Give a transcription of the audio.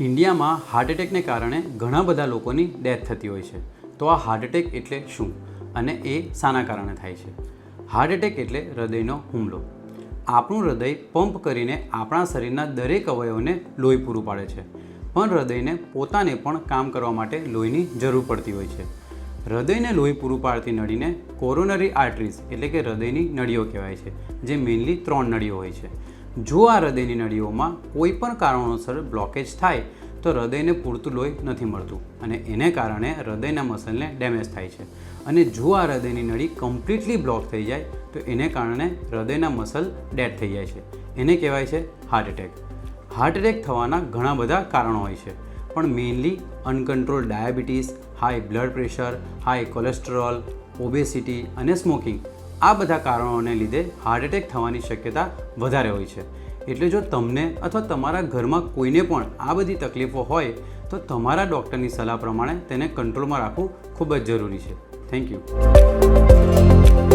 ઇન્ડિયામાં હાર્ટ એટેકને કારણે ઘણા બધા લોકોની ડેથ થતી હોય છે. તો આ હાર્ટ એટેક એટલે શું? અને એ શાના કારણે થાય છે. હાર્ટ એટેક એટલે હૃદયનો હુમલો. આપણું હૃદય પંપ કરીને આપણા શરીરના દરેક અવયવને લોહી પૂરું પાડે છે. પણ હૃદયને પોતાને પણ કામ કરવા માટે લોહીની જરૂર પડતી હોય છે. હૃદયને લોહી પૂરું પાડતી નળીને કોરોનરી આર્ટરીઝ એટલે કે હૃદયની નળીઓ કહેવાય છે, જે મેઇનલી ત્રણ નળીઓ હોય છે. જો આ હૃદયની નળીઓમાં કોઈ પણ કારણોસર બ્લોકેજ થાય, તો હૃદયને પૂરતું લોહી નથી મળતું અને એને કારણે હૃદયના મસલને ડેમેજ થાય છે. અને જો આ હૃદયની નળી કમ્પ્લીટલી બ્લોક થઈ જાય, તો એને કારણે હૃદયના મસલ ડેડ થઈ જાય છે. એને કહેવાય છે હાર્ટ એટેક હાર્ટ એટેક થવાના ઘણા બધા કારણો હોય છે, પણ mainly uncontrol diabetes high blood pressure high cholesterol obesity અને સ્મોકિંગ આ બધા કારણોને લીધે હાર્ટ એટેક થવાની શક્યતા વધારે હોય છે. એટલે જો તમને અથવા તમારા ઘરમાં કોઈને પણ આ બધી તકલીફો હોય, તો તમારા ડૉક્ટરની સલાહ પ્રમાણે તેને કંટ્રોલમાં રાખવું ખૂબ જ જરૂરી છે. Thank you